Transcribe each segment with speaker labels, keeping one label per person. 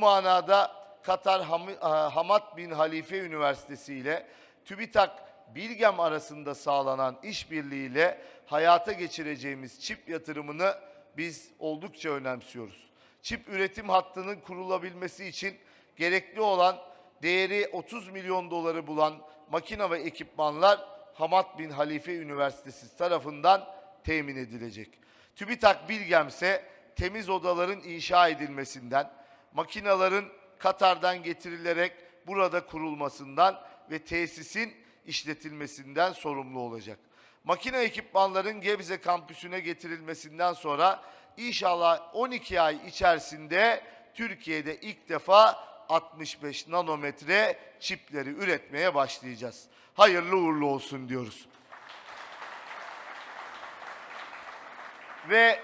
Speaker 1: manada Katar e, Hamad bin Halife Üniversitesi ile TÜBİTAK Bilgem arasında sağlanan işbirliğiyle hayata geçireceğimiz çip yatırımını biz oldukça önemsiyoruz. Çip üretim hattının kurulabilmesi için gerekli olan değeri 30 milyon doları bulan makine ve ekipmanlar Hamad bin Halife Üniversitesi tarafından temin edilecek. TÜBİTAK Bilgem ise temiz odaların inşa edilmesinden, makinaların Katar'dan getirilerek burada kurulmasından ve tesisin işletilmesinden sorumlu olacak. Makine ekipmanların Gebze kampüsüne getirilmesinden sonra inşallah 12 ay içerisinde Türkiye'de ilk defa 65 nanometre çipleri üretmeye başlayacağız. Hayırlı uğurlu olsun diyoruz. Ve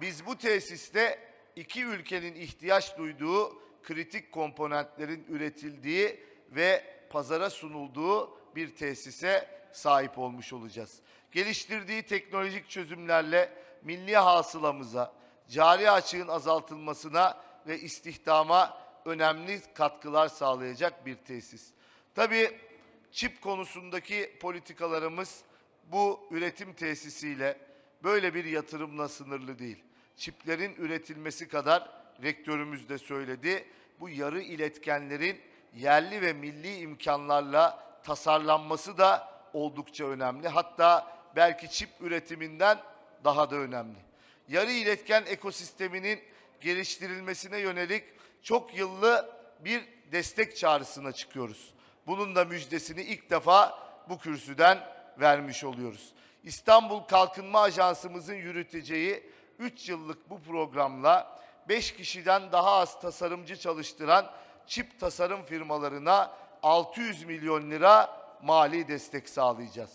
Speaker 1: biz bu tesiste iki ülkenin ihtiyaç duyduğu kritik komponentlerin üretildiği ve pazara sunulduğu bir tesise sahip olmuş olacağız. Geliştirdiği teknolojik çözümlerle milli hasılamıza, cari açığın azaltılmasına ve istihdama önemli katkılar sağlayacak bir tesis. Tabii çip konusundaki politikalarımız bu üretim tesisiyle böyle bir yatırımla sınırlı değil. Çiplerin üretilmesi kadar rektörümüz de söyledi. Bu yarı iletkenlerin yerli ve milli imkanlarla tasarlanması da oldukça önemli. Hatta belki çip üretiminden daha da önemli. Yarı iletken ekosisteminin geliştirilmesine yönelik çok yıllı bir destek çağrısına çıkıyoruz. Bunun da müjdesini ilk defa bu kürsüden vermiş oluyoruz. İstanbul Kalkınma Ajansımızın yürüteceği 3 yıllık bu programla 5 kişiden daha az tasarımcı çalıştıran çip tasarım firmalarına 600 milyon lira mali destek sağlayacağız.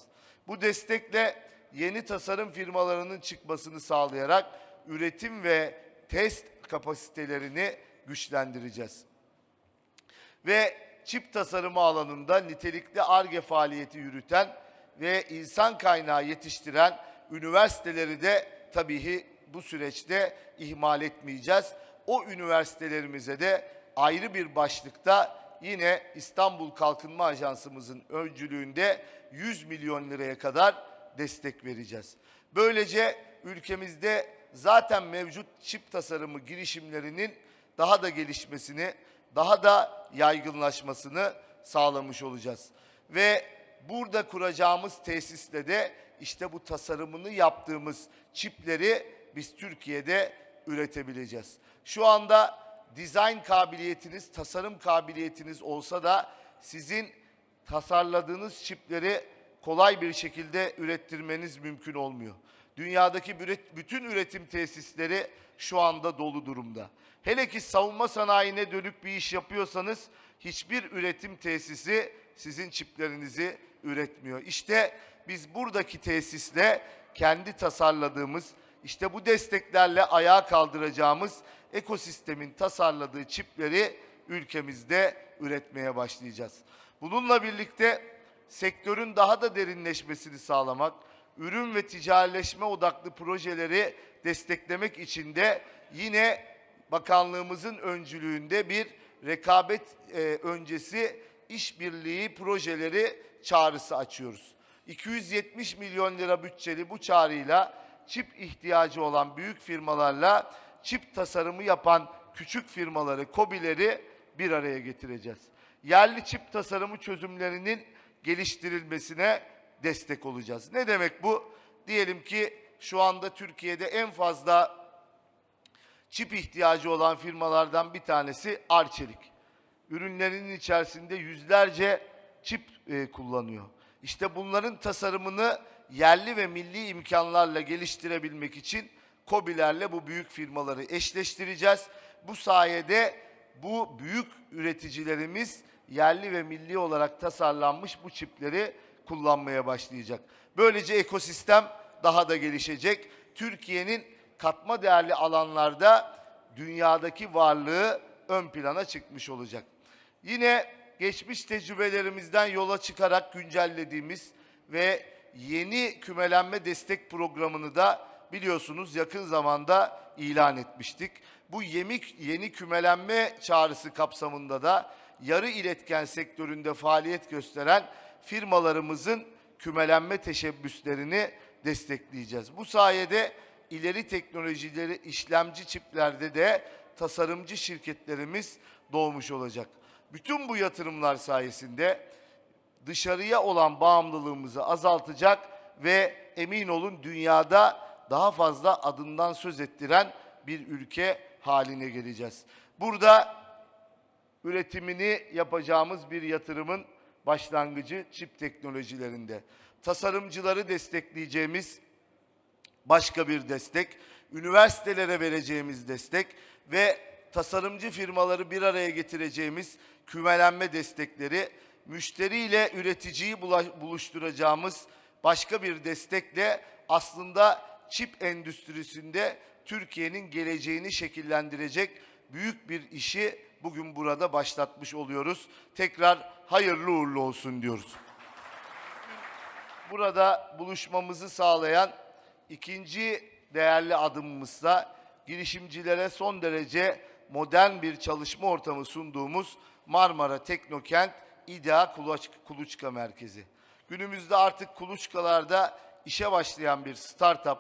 Speaker 1: Bu destekle yeni tasarım firmalarının çıkmasını sağlayarak üretim ve test kapasitelerini güçlendireceğiz ve çip tasarımı alanında nitelikli ARGE faaliyeti yürüten ve insan kaynağı yetiştiren üniversiteleri de tabii bu süreçte ihmal etmeyeceğiz. O üniversitelerimize de ayrı bir başlıkta yine İstanbul Kalkınma Ajansımızın öncülüğünde 100 milyon liraya kadar destek vereceğiz. Böylece ülkemizde zaten mevcut çip tasarımı girişimlerinin daha da gelişmesini, daha da yaygınlaşmasını sağlamış olacağız. Ve burada kuracağımız tesiste de işte bu tasarımını yaptığımız çipleri biz Türkiye'de üretebileceğiz. Şu anda dizayn kabiliyetiniz, tasarım kabiliyetiniz olsa da sizin tasarladığınız çipleri kolay bir şekilde ürettirmeniz mümkün olmuyor. Dünyadaki bütün üretim tesisleri şu anda dolu durumda. Hele ki savunma sanayine dönük bir iş yapıyorsanız hiçbir üretim tesisi sizin çiplerinizi üretmiyor. İşte biz buradaki tesisle kendi tasarladığımız, işte bu desteklerle ayağa kaldıracağımız ekosistemin tasarladığı çipleri ülkemizde üretmeye başlayacağız. Bununla birlikte sektörün daha da derinleşmesini sağlamak, ürün ve ticarileşme odaklı projeleri desteklemek için de yine bakanlığımızın öncülüğünde bir rekabet e, öncesi işbirliği projeleri çağrısı açıyoruz. 270 milyon lira bütçeli bu çağrıyla çip ihtiyacı olan büyük firmalarla çip tasarımı yapan küçük firmaları, KOBİ'leri bir araya getireceğiz. Yerli çip tasarımı çözümlerinin geliştirilmesine destek olacağız. Ne demek bu? Diyelim ki şu anda Türkiye'de en fazla çip ihtiyacı olan firmalardan bir tanesi Arçelik. Ürünlerinin içerisinde yüzlerce çip e, kullanıyor. İşte bunların tasarımını yerli ve milli imkanlarla geliştirebilmek için KOBİ'lerle bu büyük firmaları eşleştireceğiz. Bu sayede bu büyük üreticilerimiz yerli ve milli olarak tasarlanmış bu çipleri kullanmaya başlayacak. Böylece ekosistem daha da gelişecek. Türkiye'nin katma değerli alanlarda dünyadaki varlığı ön plana çıkmış olacak. Yine geçmiş tecrübelerimizden yola çıkarak güncellediğimiz ve yeni kümelenme destek programını da biliyorsunuz yakın zamanda ilan etmiştik. Bu yeni, yeni kümelenme çağrısı kapsamında da yarı iletken sektöründe faaliyet gösteren firmalarımızın kümelenme teşebbüslerini destekleyeceğiz. Bu sayede ileri teknolojileri işlemci çiplerde de tasarımcı şirketlerimiz doğmuş olacak. Bütün bu yatırımlar sayesinde dışarıya olan bağımlılığımızı azaltacak ve emin olun dünyada daha fazla adından söz ettiren bir ülke haline geleceğiz. Burada üretimini yapacağımız bir yatırımın başlangıcı çip teknolojilerinde. Tasarımcıları destekleyeceğimiz başka bir destek, üniversitelere vereceğimiz destek ve tasarımcı firmaları bir araya getireceğimiz kümelenme destekleri, müşteriyle üreticiyi buluşturacağımız başka bir destekle aslında çip endüstrisinde Türkiye'nin geleceğini şekillendirecek büyük bir işi bugün burada başlatmış oluyoruz. Tekrar hayırlı uğurlu olsun diyoruz. Burada buluşmamızı sağlayan ikinci değerli adımımızsa girişimcilere son derece modern bir çalışma ortamı sunduğumuz Marmara Teknokent İDEA Kuluç- Kuluçka Merkezi. Günümüzde artık kuluçkalarda işe başlayan bir startup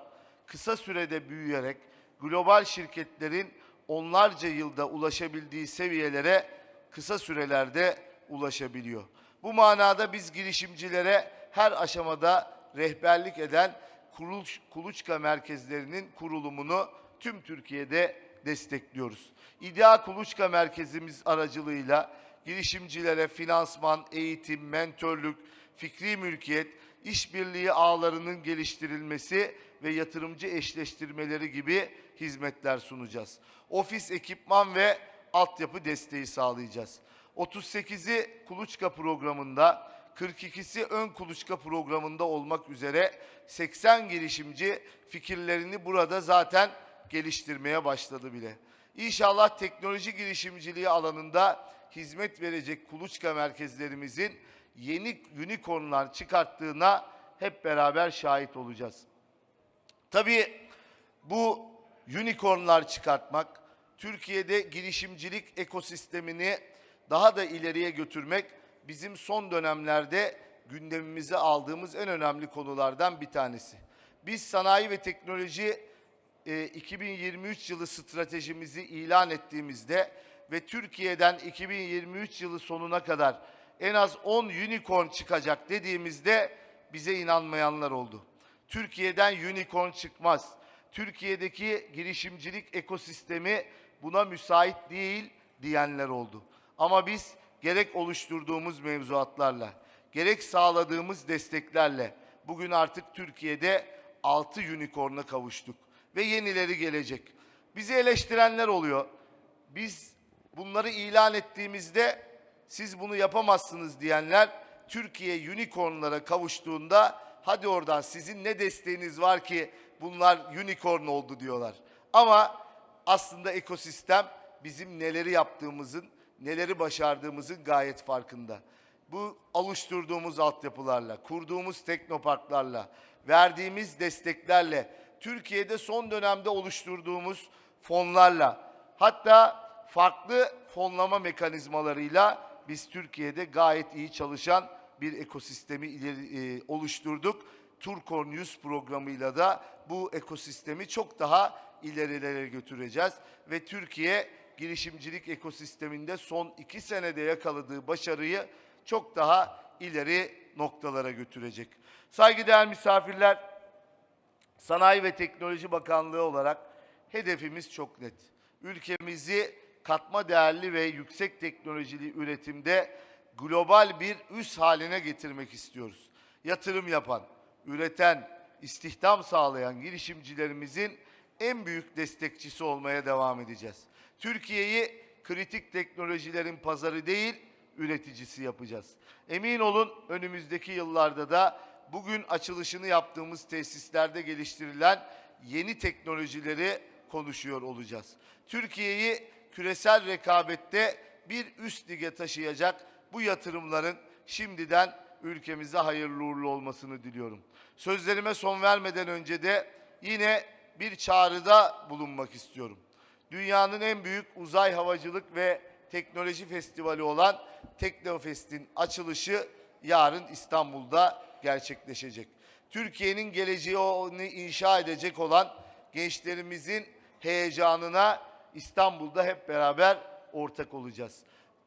Speaker 1: kısa sürede büyüyerek global şirketlerin onlarca yılda ulaşabildiği seviyelere kısa sürelerde ulaşabiliyor. Bu manada biz girişimcilere her aşamada rehberlik eden kuruluş, kuluçka merkezlerinin kurulumunu tüm Türkiye'de destekliyoruz. İdea Kuluçka Merkezimiz aracılığıyla girişimcilere finansman, eğitim, mentörlük, fikri mülkiyet, işbirliği ağlarının geliştirilmesi ve yatırımcı eşleştirmeleri gibi hizmetler sunacağız. Ofis ekipman ve altyapı desteği sağlayacağız. 38'i kuluçka programında, 42'si ön kuluçka programında olmak üzere 80 girişimci fikirlerini burada zaten geliştirmeye başladı bile. İnşallah teknoloji girişimciliği alanında hizmet verecek kuluçka merkezlerimizin yeni unicornlar çıkarttığına hep beraber şahit olacağız. Tabii bu unicornlar çıkartmak, Türkiye'de girişimcilik ekosistemini daha da ileriye götürmek bizim son dönemlerde gündemimize aldığımız en önemli konulardan bir tanesi. Biz sanayi ve teknoloji e, 2023 yılı stratejimizi ilan ettiğimizde ve Türkiye'den 2023 yılı sonuna kadar en az 10 unicorn çıkacak dediğimizde bize inanmayanlar oldu. Türkiye'den unicorn çıkmaz. Türkiye'deki girişimcilik ekosistemi buna müsait değil diyenler oldu. Ama biz gerek oluşturduğumuz mevzuatlarla, gerek sağladığımız desteklerle bugün artık Türkiye'de 6 unicorn'a kavuştuk ve yenileri gelecek. Bizi eleştirenler oluyor. Biz bunları ilan ettiğimizde siz bunu yapamazsınız diyenler Türkiye unicornlara kavuştuğunda hadi oradan sizin ne desteğiniz var ki bunlar unicorn oldu diyorlar. Ama aslında ekosistem bizim neleri yaptığımızın, neleri başardığımızın gayet farkında. Bu oluşturduğumuz altyapılarla, kurduğumuz teknoparklarla, verdiğimiz desteklerle, Türkiye'de son dönemde oluşturduğumuz fonlarla, hatta farklı fonlama mekanizmalarıyla biz Türkiye'de gayet iyi çalışan bir ekosistemi ileri, e, oluşturduk. Turkor News programıyla da bu ekosistemi çok daha ilerilere götüreceğiz. Ve Türkiye girişimcilik ekosisteminde son iki senede yakaladığı başarıyı çok daha ileri noktalara götürecek. Saygıdeğer misafirler, Sanayi ve Teknoloji Bakanlığı olarak hedefimiz çok net. Ülkemizi katma değerli ve yüksek teknolojili üretimde global bir üs haline getirmek istiyoruz. Yatırım yapan, üreten, istihdam sağlayan girişimcilerimizin en büyük destekçisi olmaya devam edeceğiz. Türkiye'yi kritik teknolojilerin pazarı değil, üreticisi yapacağız. Emin olun önümüzdeki yıllarda da bugün açılışını yaptığımız tesislerde geliştirilen yeni teknolojileri konuşuyor olacağız. Türkiye'yi küresel rekabette bir üst lige taşıyacak bu yatırımların şimdiden ülkemize hayırlı uğurlu olmasını diliyorum. Sözlerime son vermeden önce de yine bir çağrıda bulunmak istiyorum. Dünyanın en büyük uzay havacılık ve teknoloji festivali olan Teknofest'in açılışı yarın İstanbul'da gerçekleşecek. Türkiye'nin geleceğini inşa edecek olan gençlerimizin heyecanına İstanbul'da hep beraber ortak olacağız.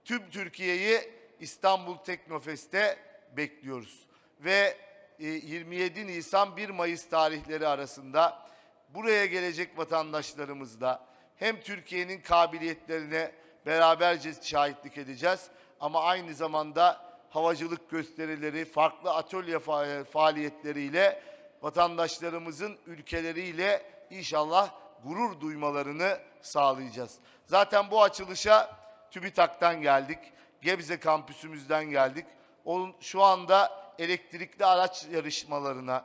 Speaker 1: Tüm Türkiye'yi İstanbul Teknofest'te bekliyoruz. Ve e, 27 Nisan 1 Mayıs tarihleri arasında buraya gelecek vatandaşlarımızla hem Türkiye'nin kabiliyetlerine beraberce şahitlik edeceğiz ama aynı zamanda havacılık gösterileri, farklı atölye fa- faaliyetleriyle vatandaşlarımızın ülkeleriyle inşallah gurur duymalarını sağlayacağız. Zaten bu açılışa TÜBİTAK'tan geldik, Gebze kampüsümüzden geldik. Onun şu anda elektrikli araç yarışmalarına,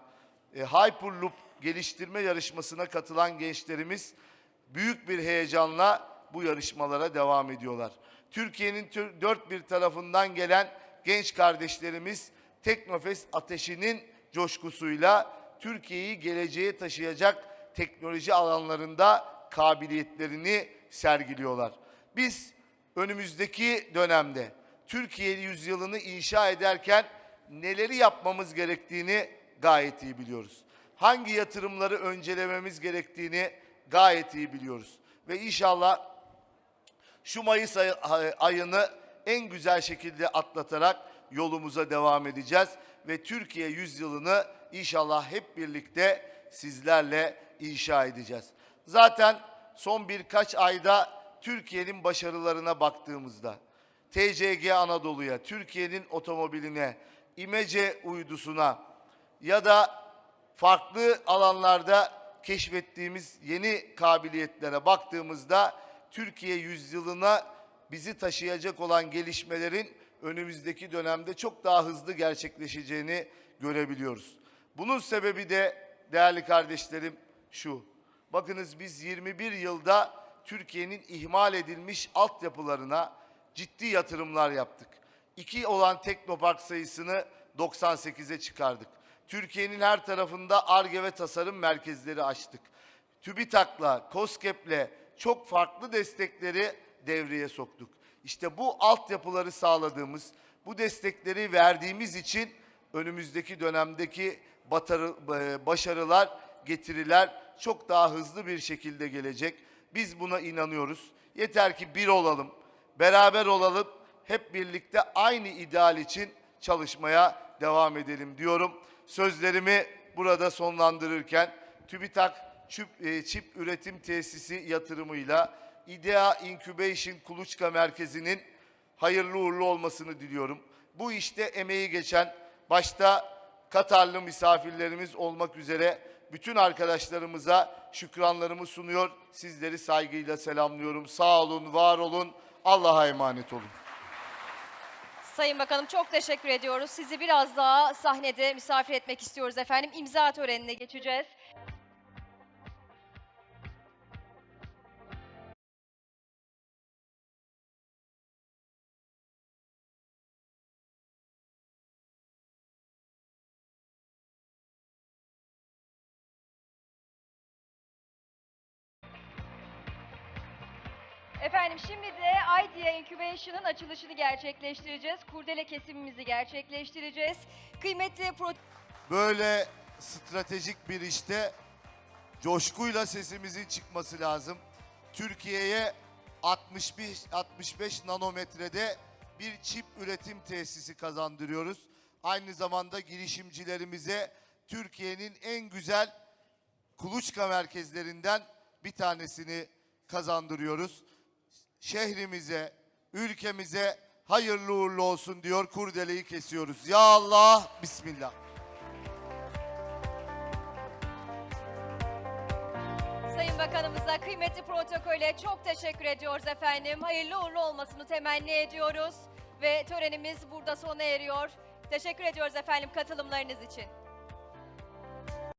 Speaker 1: e, Hyperloop geliştirme yarışmasına katılan gençlerimiz büyük bir heyecanla bu yarışmalara devam ediyorlar. Türkiye'nin tür- dört bir tarafından gelen genç kardeşlerimiz Teknofest ateşinin coşkusuyla Türkiye'yi geleceğe taşıyacak teknoloji alanlarında kabiliyetlerini sergiliyorlar. Biz önümüzdeki dönemde Türkiye yüzyılını inşa ederken neleri yapmamız gerektiğini gayet iyi biliyoruz. Hangi yatırımları öncelememiz gerektiğini gayet iyi biliyoruz. Ve inşallah şu Mayıs ay- ay- ayını en güzel şekilde atlatarak yolumuza devam edeceğiz ve Türkiye yüzyılını inşallah hep birlikte sizlerle inşa edeceğiz. Zaten son birkaç ayda Türkiye'nin başarılarına baktığımızda TCG Anadolu'ya, Türkiye'nin otomobiline, İmece uydusuna ya da farklı alanlarda keşfettiğimiz yeni kabiliyetlere baktığımızda Türkiye yüzyılına bizi taşıyacak olan gelişmelerin önümüzdeki dönemde çok daha hızlı gerçekleşeceğini görebiliyoruz. Bunun sebebi de değerli kardeşlerim şu. Bakınız biz 21 yılda Türkiye'nin ihmal edilmiş altyapılarına ciddi yatırımlar yaptık. İki olan teknopark sayısını 98'e çıkardık. Türkiye'nin her tarafında ARGE ve tasarım merkezleri açtık. TÜBİTAK'la, KOSGEB'le çok farklı destekleri devreye soktuk. İşte bu altyapıları sağladığımız, bu destekleri verdiğimiz için önümüzdeki dönemdeki e, başarılar, getiriler çok daha hızlı bir şekilde gelecek. Biz buna inanıyoruz. Yeter ki bir olalım, beraber olalım, hep birlikte aynı ideal için çalışmaya devam edelim diyorum. Sözlerimi burada sonlandırırken TÜBİTAK çip, e, çip üretim tesisi yatırımıyla İDEA Incubation Kuluçka Merkezi'nin hayırlı uğurlu olmasını diliyorum. Bu işte emeği geçen başta Katarlı misafirlerimiz olmak üzere bütün arkadaşlarımıza şükranlarımı sunuyor. Sizleri saygıyla selamlıyorum. Sağ olun, var olun. Allah'a emanet olun.
Speaker 2: Sayın Bakanım çok teşekkür ediyoruz. Sizi biraz daha sahnede misafir etmek istiyoruz efendim. İmza törenine geçeceğiz. Efendim şimdi de Idea Incubation'ın açılışını gerçekleştireceğiz. Kurdele kesimimizi gerçekleştireceğiz. Kıymetli pro
Speaker 1: Böyle stratejik bir işte coşkuyla sesimizin çıkması lazım. Türkiye'ye 65 65 nanometrede bir çip üretim tesisi kazandırıyoruz. Aynı zamanda girişimcilerimize Türkiye'nin en güzel kuluçka merkezlerinden bir tanesini kazandırıyoruz. Şehrimize, ülkemize hayırlı uğurlu olsun diyor kurdeleyi kesiyoruz. Ya Allah, Bismillah.
Speaker 2: Sayın Bakanımıza kıymetli protokole çok teşekkür ediyoruz efendim. Hayırlı uğurlu olmasını temenni ediyoruz. Ve törenimiz burada sona eriyor. Teşekkür ediyoruz efendim katılımlarınız için.